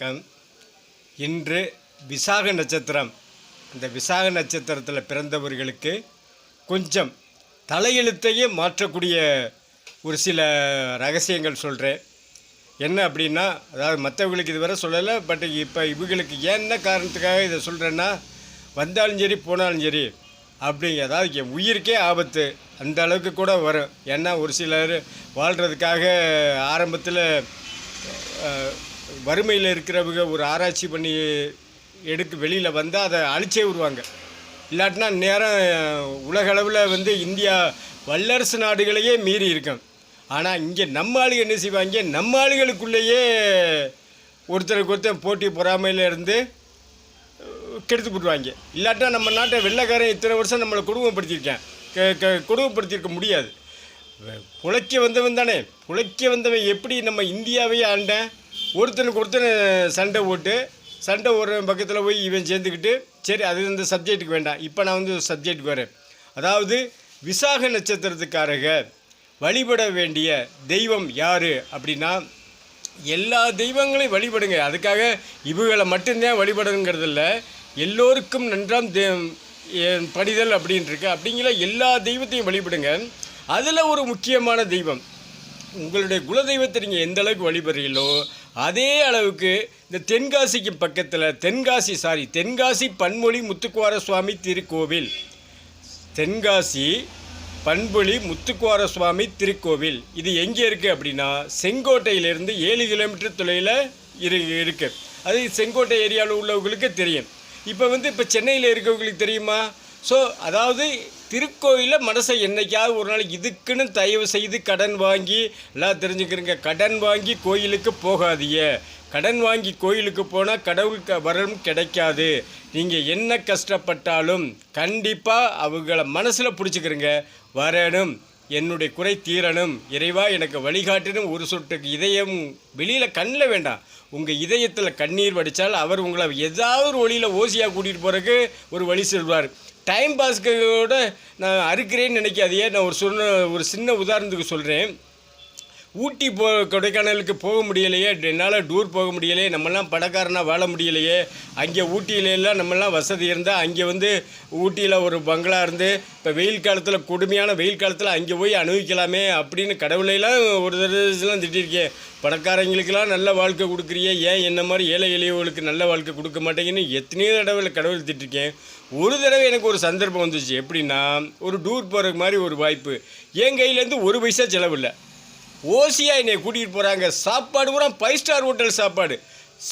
வணக்கம். இன்று விசாக நட்சத்திரம். இந்த விசாக நட்சத்திரத்தில் பிறந்தவர்களுக்கு கொஞ்சம் தலையெழுத்தையே மாற்றக்கூடிய ஒரு சில ரகசியங்கள் சொல்கிறேன் என்ன அப்படின்னா அதாவது மற்றவங்களுக்கு இதுவரை சொல்லலை பட் இப்போ இவங்களுக்கு என்ன காரணத்துக்காக இதை சொல்கிறேன்னா வந்தாலும் சரி போனாலும் சரி அப்படி அதாவது என் உயிருக்கே ஆபத்து அந்த அளவுக்கு கூட வரும். ஏன்னா ஒரு சிலர் வாழ்கிறதுக்காக ஆரம்பத்தில் வறுமையில் இருக்கிறவங்க ஒரு ஆராய்ச்சி பண்ணி எடுக்க வெளியில் வந்தால் அதை அழிச்சே விடுவாங்க. இல்லாட்டினா நேரம் உலகளவில் வந்து இந்தியா வல்லரசு நாடுகளையே மீறி இருக்கும். ஆனால் இங்கே நம்ம ஆளுங்க என்ன செய்வாங்க? நம்ம ஆளுகளுக்குள்ளேயே ஒருத்தருக்கு ஒருத்தர் போட்டி பொறாமையில் இருந்து கெடுத்து போடுவாங்க இல்லாட்டா நம்ம நாட்டை வெள்ளைக்காரன் இத்தனை வருஷம் நம்மளை கொடுமைப்படுத்தியிருக்கேன். க க கொடுமைப்படுத்தியிருக்க முடியாது. புழைக்க வந்தவன் தானே. புழைக்க வந்தவன் எப்படி நம்ம இந்தியாவையே ஆண்டேன் ஒருத்தனுக்கு ஒருத்தன் சண்டை ஓட்டு சண்டை ஒரு பக்கத்தில் போய் இவன் சேர்ந்துக்கிட்டு சரி அது இந்த சப்ஜெக்ட்டுக்கு வேண்டாம். இப்போ நான் வந்து சப்ஜெக்ட்டுக்கு வரேன். அதாவது விசாக நட்சத்திரத்துக்காரக வழிபட வேண்டிய தெய்வம் யார் அப்படின்னா எல்லா தெய்வங்களையும் வழிபடுங்க. அதுக்காக இவங்களை மட்டும்தான் வழிபடுங்கிறதில்ல எல்லோருக்கும் நன்றாம் தே படிதல் அப்படின்ட்டுருக்கு அப்படிங்கிற எல்லா தெய்வத்தையும் வழிபடுங்க. அதில் ஒரு முக்கியமான தெய்வம் உங்களுடைய குலதெய்வத்தை நீங்கள் எந்த அளவுக்கு வழிபடுறீங்களோ அதே அளவுக்கு இந்த தென்காசிக்கு பக்கத்தில் தென்காசி சாரி தென்காசி பன்மொழி முத்துக்குவார சுவாமி திருக்கோவில். தென்காசி பண்புலி முத்துக்குவார சுவாமி திருக்கோவில். இது எங்கே இருக்குது அப்படின்னா செங்கோட்டையிலேருந்து ஏழு கிலோமீட்டர் தொலைவில் இரு இருக்குது அது செங்கோட்டை ஏரியாவில் உள்ளவங்களுக்கு தெரியும். இப்போ வந்து இப்போ சென்னையில் இருக்கவங்களுக்கு தெரியுமா? ஸோ அதாவது திருக்கோயிலில் மனசை என்னைக்காவது ஒரு நாள் இதுக்குன்னு தயவு செய்து கடன் வாங்கி எல்லாம் தெரிஞ்சுக்கிறீங்க கடன் வாங்கி கோயிலுக்கு போகாதீங்க. கடன் வாங்கி கோயிலுக்கு போனால் கடவுளுக்கு வரம் கிடைக்காது. நீங்கள் என்ன கஷ்டப்பட்டாலும் கண்டிப்பாக அவங்கள மனசில் பிடிச்சிக்கிறங்க. வரணும் என்னுடைய குறை தீரணும். இறைவா எனக்கு வழிகாட்டணும் ஒரு சொட்டுக்கு இதயம் வெளியில் கண்ணில் வேண்டாம். உங்கள் இதயத்தில் கண்ணீர் வடித்தால் அவர் உங்களை ஏதாவது ஒரு வழியில் ஓசியாக கூட்டிகிட்டு போகிறதுக்கு ஒரு வழி செல்வார். டைம் பாஸ்க்கோட நான் அறுக்கிறேன்னு நினைக்காதையே நான் ஒரு சொன்ன ஒரு சின்ன உதாரணத்துக்கு சொல்கிறேன் ஊட்டி போ கொடைக்கானலுக்கு போக முடியலையே என்னால் டூர் போக முடியலையே நம்மலாம் பணக்காரனா வாழ முடியலையே அங்கே ஊட்டியிலெல்லாம் நம்மலாம் வசதி இருந்தால் அங்கே வந்து ஊட்டியில் ஒரு பங்களா இருந்து இப்போ வெயில் காலத்தில் கொடுமையான வெயில் காலத்தில் அங்கே போய் அனுபவிக்கலாமே அப்படின்னு கடவுளையெல்லாம் ஒரு தடவைலாம் திட்டிருக்கேன் பணக்காரங்களுக்கெல்லாம் நல்ல வாழ்க்கை கொடுக்குறியே ஏன் என்ன மாதிரி ஏழை எளியவர்களுக்கு நல்ல வாழ்க்கை கொடுக்க மாட்டேங்கன்னு எத்தனையோ தடவை கடவுள் திட்டிருக்கேன் ஒரு தடவை எனக்கு ஒரு சந்தர்ப்பம் வந்துச்சு. எப்படின்னா ஒரு டூர் போகிற மாதிரி ஒரு வாய்ப்பு. என் கையிலேருந்து ஒரு பைசா செலவில்லை ஓசியாக என்னை கூட்டிகிட்டு போகிறாங்க சாப்பாடு பூரா ஃபைவ் ஸ்டார் ஹோட்டல் சாப்பாடு.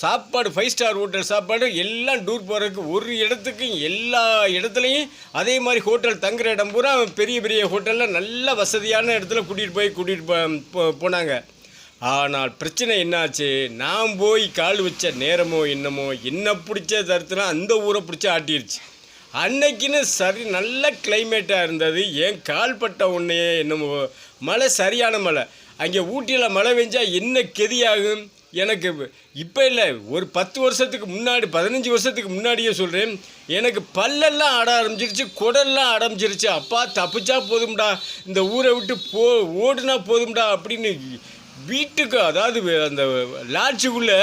சாப்பாடு ஃபைவ் ஸ்டார் ஹோட்டல் சாப்பாடு. எல்லாம் டூர் போகிறதுக்கு ஒரு இடத்துக்கு எல்லா இடத்துலையும் அதே மாதிரி ஹோட்டல் தங்குற இடம் பூரா பெரிய பெரிய ஹோட்டலில் நல்ல வசதியான இடத்துல கூட்டிகிட்டு போய் கூட்டிகிட்டு போ போனாங்க. ஆனால் பிரச்சனை என்னாச்சு? நான் போய் கால் வச்ச நேரமோ என்னமோ என்ன பிடிச்ச தருத்துனா அந்த ஊரை பிடிச்சி ஆட்டிருச்சு. அன்னைக்குன்னு சரி நல்ல கிளைமேட்டாக இருந்தது. ஏன் கால் பட்ட உடனே என்னமோ மழை சரியான மழை. அங்கே ஊட்டியில் மழை பெஞ்சால் என்ன கெதியாகும்? எனக்கு இப்போ இல்லை ஒரு பத்து வருஷத்துக்கு முன்னாடி பதினஞ்சு வருஷத்துக்கு முன்னாடியே சொல்கிறேன் எனக்கு பல்லெல்லாம் ஆட ஆரம்பிச்சிருச்சு குடல்லாம் ஆரம்பிச்சிருச்சு. அப்பா தப்பிச்சா போதும்டா. இந்த ஊரை விட்டு போ ஓடுனா போதும்டா அப்படின்னு வீட்டுக்கு அதாவது அந்த லாட்ஜுக்குள்ளே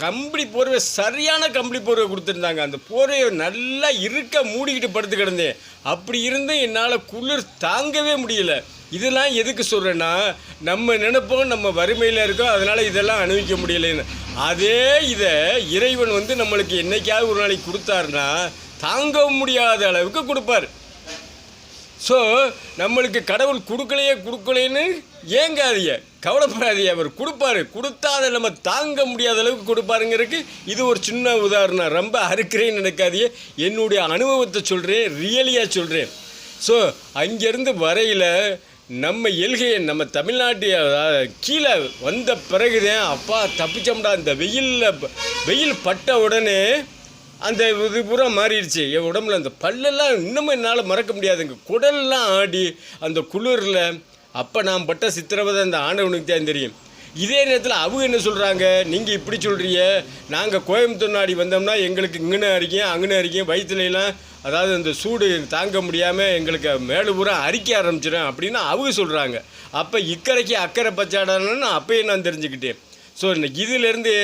கம்பளி போர்வை சரியான கம்பளி போர்வை கொடுத்துருந்தாங்க. அந்த போர்வையை நல்லா இருக்க மூடிக்கிட்டு படுத்து கிடந்தேன். அப்படி இருந்தும் என்னால் குளிர் தாங்கவே முடியல. இதெல்லாம் எதுக்கு சொல்கிறேன்னா நம்ம நினைப்போம் நம்ம வறுமையில் இருக்கோம் அதனால் இதெல்லாம் அனுபவிக்க முடியலைன்னு. அதே இதை இறைவன் வந்து நம்மளுக்கு என்னைக்காவது ஒரு நாளைக்கு கொடுத்தாருன்னா தாங்க முடியாத அளவுக்கு கொடுப்பார். ஸோ நம்மளுக்கு கடவுள் கொடுக்கலையே கொடுக்கலைன்னு ஏங்காதிய கவலைப்படாதீங்க அவர் கொடுப்பாரு. கொடுத்தா அதை நம்ம தாங்க முடியாத அளவுக்கு கொடுப்பாருங்கிறதுக்கு இது ஒரு சின்ன உதாரணம். ரொம்ப அறுக்கிறேன்னு நினைக்காதியே என்னுடைய அனுபவத்தை சொல்கிறேன் ரியலியாக சொல்கிறேன் ஸோ அங்கேருந்து வரையில் நம்ம எல்கையை நம்ம தமிழ்நாட்டு கீழே வந்த பிறகுதான் அப்பா தப்பிச்சோம்டா இந்த வெயிலில் வெயில் பட்ட உடனே அந்த இது பூரா மாறிடுச்சு. என் உடம்புல அந்த பல்லெல்லாம் இன்னமும் என்னால் மறக்க முடியாதுங்க. குடல்லாம் ஆடி அந்த குளிரில் அப்போ நான் பட்ட சித்திரவதை அந்த ஆண்டவனுக்கு தான் தெரியும். இதே நேரத்தில் அவங்க என்ன சொல்கிறாங்க நீங்கள் இப்படி சொல்கிறீங்க நாங்கள் கோயம்புத்தூர் நாடி வந்தோம்னா எங்களுக்கு இங்கன்னு அரிக்கும் அங்கன்னு அரிக்கும் வயிற்றுலாம் அதாவது இந்த சூடு தாங்க முடியாமல் எங்களுக்கு மேலுபுறம் அரிக்க ஆரம்பிச்சிடும் அப்படின்னு அவங்க சொல்கிறாங்க அப்போ இக்கரைக்கு அக்கறை பச்சாடணும்னு அப்போயும் நான் தெரிஞ்சுக்கிட்டேன். ஸோ இதிலேருந்து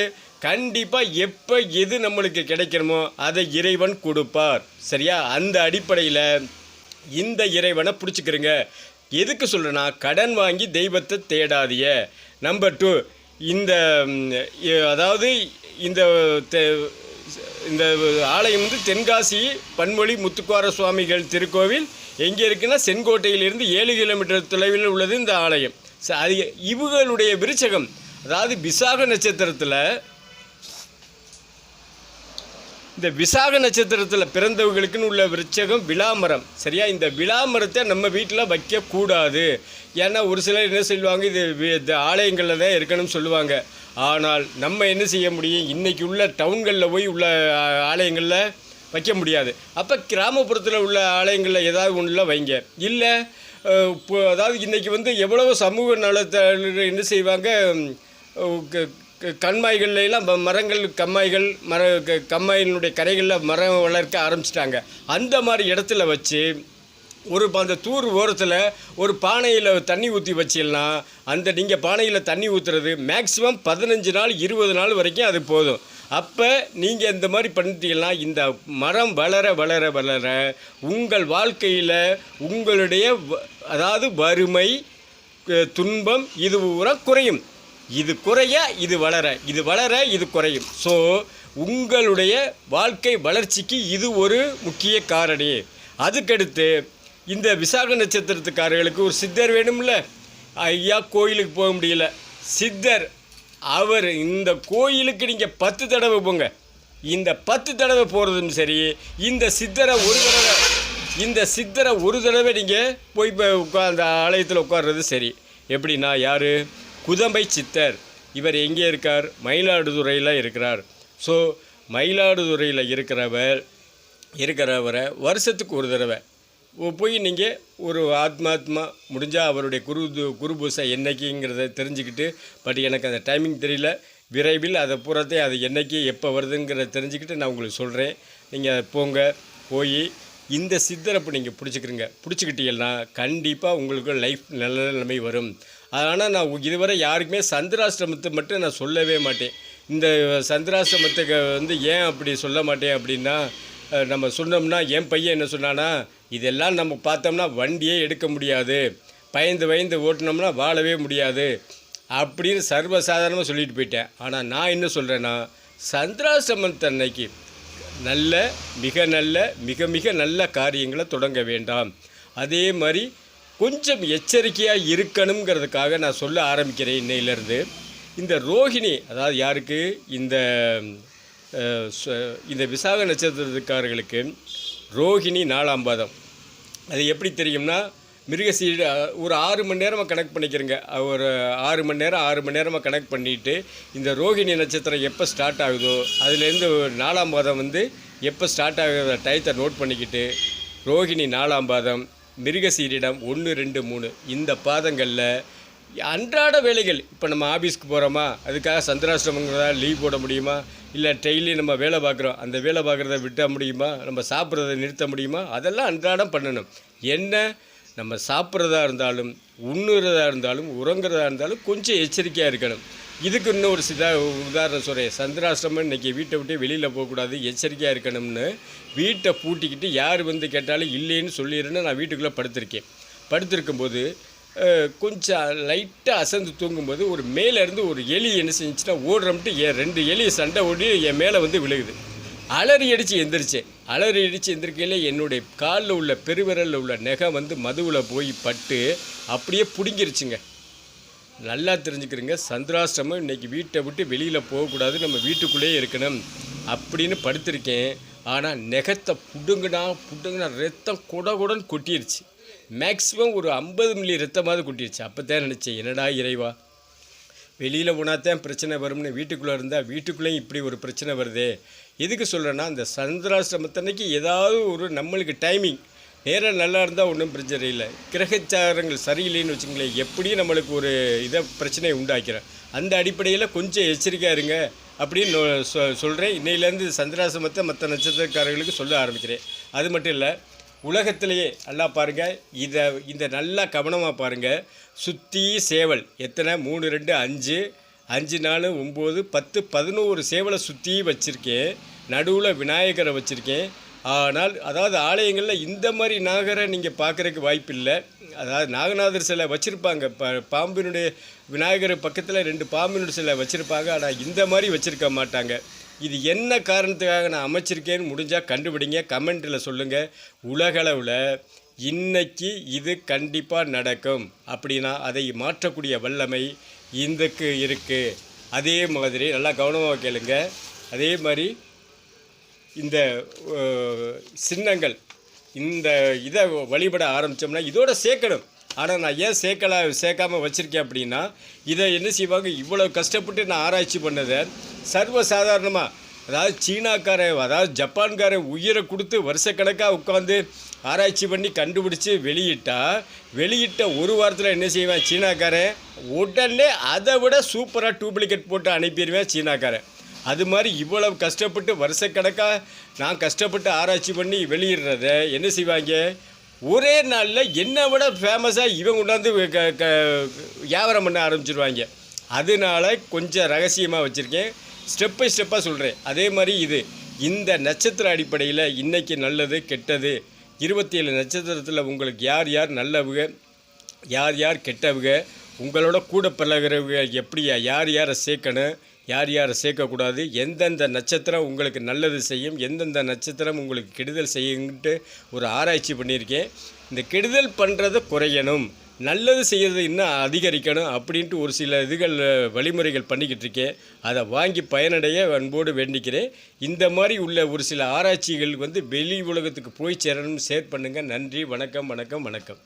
கண்டிப்பாக எப்போ எது நம்மளுக்கு கிடைக்கணுமோ அதை இறைவன் கொடுப்பார். சரியா? அந்த அடிப்படையில் இந்த இறைவனை பிடிச்சிக்கிறங்க. எதுக்கு சொல்கிறேன்னா கடன் வாங்கி தெய்வத்தை தேடாதிய நம்பர் டூ இந்த அதாவது இந்த இந்த ஆலயம் வந்து தென்காசி பன்மொழி முத்துக்குவார சுவாமிகள் திருக்கோவில். எங்கே இருக்குன்னா செங்கோட்டையிலிருந்து ஏழு கிலோமீட்டர் தொலைவில் உள்ளது இந்த ஆலயம். அது இவங்களுடைய விருச்சகம். அதாவது விசாக நட்சத்திரத்தில் இந்த விசாக நட்சத்திரத்தில் பிறந்தவங்களுக்குன்னு உள்ள விருச்சகம் விளாமரம். சரியா? இந்த விளாமரத்தை நம்ம வீட்டில் வைக்கக்கூடாது. ஏன்னா ஒரு சிலர் என்ன சொல்லுவாங்க இது இந்த ஆலயங்களில் தான் இருக்கணும்னு சொல்லுவாங்க. ஆனால் நம்ம என்ன செய்ய முடியும்? இன்றைக்கி உள்ள டவுன்களில் போய் உள்ள ஆலயங்களில் வைக்க முடியாது. அப்போ கிராமப்புறத்தில் உள்ள ஆலயங்களில் ஏதாவது ஒன்றில் வைங்க. இல்லை இப்போ அதாவது இன்றைக்கி வந்து எவ்வளோ சமூக நலத்தை என்ன செய்வாங்க? கண்மாய்கள்லாம் மரங்கள் கம்மாய்கள் மர க- கம்மாயினுடைய கரைகளில் மரம் வளர்க்க ஆரம்பிச்சிட்டாங்க. அந்த மாதிரி இடத்துல வச்சு ஒரு அந்த தூர் ஓரத்தில் ஒரு பானையில் தண்ணி ஊற்றி வச்சிடலாம் அந்த நீங்கள் பானையில் தண்ணி ஊற்றுறது மேக்ஸிமம் பதினஞ்சு நாள் இருபது நாள் வரைக்கும் அது போதும். அப்போ நீங்கள் இந்த மாதிரி பண்ணிட்டீங்கன்னா இந்த மரம் வளர வளர வளர உங்கள் வாழ்க்கையில் உங்களுடைய வ- அதாவது வறுமை துன்பம் இது பூரா குறையும். இது குறைய இது வளர. இது வளர இது குறையும். ஸோ உங்களுடைய வாழ்க்கை வளர்ச்சிக்கு இது ஒரு முக்கிய காரணி. அதுக்கடுத்து இந்த விசாக நட்சத்திரத்துக்காரர்களுக்கு ஒரு சித்தர் வேணும்ல? ஐயா கோயிலுக்கு போக முடியல. சித்தர் அவர் இந்த கோயிலுக்கு நீங்கள் பத்து தடவை போங்க. இந்த பத்து தடவை போகிறதும் சரி இந்த சித்தரை ஒரு தடவை இந்த சித்தரை ஒரு தடவை நீங்கள் போய் அந்த ஆலயத்தில் உட்கார்றது சரி. எப்படின்னா யார்? குதம்பை சித்தர். இவர் எங்கே இருக்கார்? மயிலாடுதுறையில் இருக்கிறார். ஸோ மயிலாடுதுறையில் இருக்கிறவர் இருக்கிறவரை வருஷத்துக்கு ஒரு தடவை. போய் நீங்கள் ஒரு ஆத்மாத்மா முடிஞ்சால் அவருடைய குரு குரு பூசை என்னைக்குங்கிறத தெரிஞ்சுக்கிட்டு பட் எனக்கு அந்த டைமிங் தெரியல. விரைவில் அதை புறத்தை அது என்னைக்கு எப்போ வருதுங்கிறத தெரிஞ்சுக்கிட்டு நான் உங்களுக்கு சொல்கிறேன் நீங்கள் போங்க போய் இந்த சித்தரப்பு நீங்கள் பிடிச்சிக்கிறீங்க. பிடிச்சிக்கிட்டீங்கன்னா கண்டிப்பாக உங்களுக்கு லைஃப் நல்ல நிலைமை வரும். அதனால் நான் இதுவரை யாருக்குமே சந்திராஷ்டிரமத்தை மட்டும் நான் சொல்லவே மாட்டேன். இந்த சந்திராசிரமத்துக்கு வந்து ஏன் அப்படி சொல்ல மாட்டேன் அப்படின்னா நம்ம சொன்னோம்னா என் பையன் என்ன சொன்னான்னா இதெல்லாம் நம்ம பார்த்தோம்னா வண்டியே எடுக்க முடியாது. பயந்து பயந்து ஓட்டினோம்னா வாழவே முடியாது. அப்படின்னு சர்வசாதாரணமாக சொல்லிட்டு போயிட்டேன். ஆனால் நான் என்ன சொல்கிறேன்னா சந்திராசிரமம் அன்னைக்கு நல்ல மிக நல்ல மிக மிக நல்ல காரியங்களை தொடங்க வேண்டாம். அதே மாதிரி கொஞ்சம் எச்சரிக்கையாக இருக்கணுங்கிறதுக்காக நான் சொல்ல ஆரம்பிக்கிறேன் இன்னையிலேருந்து இந்த ரோஹிணி அதாவது யாருக்கு? இந்த இந்த விசாக நட்சத்திரத்துக்காரர்களுக்கு ரோஹிணி நாலாம் பாதம். அது எப்படி தெரியும்னா மிருகசீடு ஒரு ஆறு மணி நேரமாக கனெக்ட் பண்ணிக்கிறேங்க. ஒரு ஆறு மணி நேரம் ஆறு மணி நேரமாக கனெக்ட் பண்ணிவிட்டு இந்த ரோஹிணி நட்சத்திரம் எப்போ ஸ்டார்ட் ஆகுதோ அதுலேருந்து நாலாம் பாதம் வந்து எப்போ ஸ்டார்ட் ஆகுற டயத்தை நோட் பண்ணிக்கிட்டு ரோஹிணி நாலாம் பாதம் மிருகசீரிடம் ஒன்று ரெண்டு மூணு. இந்த பாதங்களில் அன்றாட வேலைகள். இப்போ நம்ம ஆஃபீஸ்க்கு போகிறோமா அதுக்காக சந்திராசிரமங்கிறதா லீவ் போட முடியுமா? இல்லை டெய்லி நம்ம வேலை பார்க்குறோம். அந்த வேலை பார்க்குறத விட்ட முடியுமா? நம்ம சாப்பிட்றத நிறுத்த முடியுமா? அதெல்லாம் அன்றாடம் பண்ணணும். என்ன? நம்ம சாப்பிட்றதா இருந்தாலும் உண்ணுறதா இருந்தாலும் உறங்குறதா இருந்தாலும் கொஞ்சம் எச்சரிக்கையாக இருக்கணும். இதுக்கு இன்னும் ஒரு சிதா உதாரணம் சொல்கிறேன் சந்திராசிரமம் இன்றைக்கி வீட்டை விட்டு வெளியில் போகக்கூடாது எச்சரிக்கையாக இருக்கணும்னு வீட்டை பூட்டிக்கிட்டு யார் வந்து கேட்டாலும் இல்லைன்னு சொல்லிடுன்னு நான் வீட்டுக்குள்ளே படுத்திருக்கேன். படுத்திருக்கும்போது கொஞ்சம் லைட்டாக அசந்து தூங்கும்போது ஒரு மேலே இருந்து ஒரு எலி என்ன செஞ்சுச்சுன்னா ஓடுறோம்ட்டு என் ரெண்டு எலி சண்டை ஓடி என் மேலே வந்து விழுகுது. அலறி அடித்து எந்திரிச்சேன் அலறி அடித்து எந்திரிக்கையில் என்னுடைய காலில் உள்ள பெருவிரலில் உள்ள நெகை வந்து மதுவில் போய் பட்டு அப்படியே பிடுங்கிருச்சுங்க. நல்லா தெரிஞ்சுக்கிறீங்க. சந்திராஷ்டிரமம் இன்னைக்கு வீட்டை விட்டு வெளியில் போகக்கூடாது. நம்ம வீட்டுக்குள்ளேயே இருக்கணும் அப்படின்னு படுத்திருக்கேன். ஆனால் நெகத்தை புடுங்கினா புடுங்கினா ரத்தம் குட குடன்னு கொட்டிருச்சு. மேக்ஸிமம் ஒரு ஐம்பது மில்லி ரத்தமாவது கொட்டிருச்சு. அப்போ தான் நினச்சேன் என்னடா இறைவா? வெளியில் போனாதான் பிரச்சனை வரும்னு வீட்டுக்குள்ளே இருந்தால் வீட்டுக்குள்ளேயும் இப்படி ஒரு பிரச்சனை வருதே. எதுக்கு சொல்கிறேன்னா இந்த சந்திராசிரமத்தன்னைக்கு ஏதாவது ஒரு நம்மளுக்கு டைமிங் நேரம் நல்லா இருந்தால் ஒன்றும் பிரச்சனை இல்லை. கிரகச்சாரங்கள் சரியில்லைன்னு வச்சுங்களேன் எப்படியும் நம்மளுக்கு ஒரு இதை பிரச்சனையை உண்டாக்கிறேன். அந்த அடிப்படையில் கொஞ்சம் எச்சரிக்கையாக இருங்க அப்படின்னு சொ சொல்கிறேன் இன்னையிலேருந்து சந்திராசிரமத்தை மற்ற நட்சத்திரக்காரர்களுக்கு சொல்ல ஆரம்பிக்கிறேன். அது மட்டும் இல்லை உலகத்திலேயே நல்லா பாருங்கள் இதை இந்த நல்லா கவனமாக பாருங்கள் சுற்றி சேவல் எத்தனை? மூணு ரெண்டு அஞ்சு. அஞ்சு நாலு ஒம்பது பத்து பதினோரு சேவலை சுற்றி வச்சுருக்கேன். நடுவில் விநாயகரை வச்சுருக்கேன். ஆனால் அதாவது ஆலயங்களில் இந்த மாதிரி நாகரை நீங்கள் பார்க்குறக்கு வாய்ப்பு இல்லை அதாவது நாகநாதர் சிலை வச்சுருப்பாங்க. ப பாம்பினுடைய விநாயகர் பக்கத்தில் ரெண்டு பாம்பினுடைய சிலை வச்சுருப்பாங்க. ஆனால் இந்த மாதிரி வச்சுருக்க மாட்டாங்க. இது என்ன காரணத்துக்காக நான் அமைச்சிருக்கேன்னு முடிஞ்சால் கண்டுபிடிங்க. கமெண்ட்டில் சொல்லுங்கள் உலகளவில் இன்னைக்கு இது கண்டிப்பாக நடக்கும். அப்படின்னா அதை மாற்றக்கூடிய வல்லமை இந்துக்கு இருக்குது அதே மாதிரி நல்லா கவனமாக கேளுங்க. அதே மாதிரி இந்த சின்னங்கள் இந்த இதை வழிபட ஆரம்பித்தோம்னா இதோட சேர்க்கணும். ஆனால் நான் ஏன் சேர்க்கல சேர்க்காம வச்சுருக்கேன் அப்படின்னா இதை என்ன செய்வாங்க? இவ்வளோ கஷ்டப்பட்டு நான் ஆராய்ச்சி பண்ணதை சர்வசாதாரணமாக அதாவது சீனாக்கார அதாவது ஜப்பான்காரன் உயிரை கொடுத்து வருஷக்கணக்காக உட்காந்து ஆராய்ச்சி பண்ணி கண்டுபிடிச்சி வெளியிட்டா வெளியிட்ட ஒரு வாரத்தில் என்ன செய்வேன்? சீனாக்காரன் உடனே அதை விட சூப்பராக டூப்ளிகேட் போட்டு அனுப்பிடுவேன் சீனாக்காரன் அது மாதிரி இவ்வளவு கஷ்டப்பட்டு வருஷக்கணக்காக நான் கஷ்டப்பட்டு ஆராய்ச்சி பண்ணி வெளியிடுறத என்ன செய்வாங்க? ஒரே நாளில் என்னை விட ஃபேமஸாக இவன் கொண்டாந்து க க வியாபாரம் பண்ண ஆரம்பிச்சிருவாங்க. அதனால கொஞ்சம் ரகசியமாக வச்சுருக்கேன். ஸ்டெப் பை ஸ்டெப்பாக சொல்கிறேன் அதே மாதிரி இது. இந்த நட்சத்திர அடிப்படையில் இன்றைக்கி நல்லது கெட்டது. இருபத்தி ஏழு நட்சத்திரத்தில் உங்களுக்கு யார் யார் நல்லவங்க யார் யார் கெட்டவங்க உங்களோட கூட பழகிறவங்க எப்படியா யார் யாரை சேர்க்கணும் யார் யாரை சேர்க்கக்கூடாது எந்தெந்த நட்சத்திரம் உங்களுக்கு நல்லது செய்யும் எந்தெந்த நட்சத்திரம் உங்களுக்கு கெடுதல் செய்யுன்ட்டு ஒரு ஆராய்ச்சி பண்ணியிருக்கேன். இந்த கெடுதல் பண்ணுறதை குறையணும் நல்லது செய்யறது இன்னும் அதிகரிக்கணும் அப்படின்ட்டு ஒரு சில இதுகள் வழிமுறைகள் பண்ணிக்கிட்டு இருக்கேன். அதை வாங்கி பயனடைய அன்போடு வேண்டிக்கிறேன். இந்த மாதிரி உள்ள ஒரு சில ஆராய்ச்சிகள் வந்து வெளி உலகத்துக்கு போய் சேரணும்னு ஷேர் பண்ணுங்கள் நன்றி வணக்கம் வணக்கம் வணக்கம்.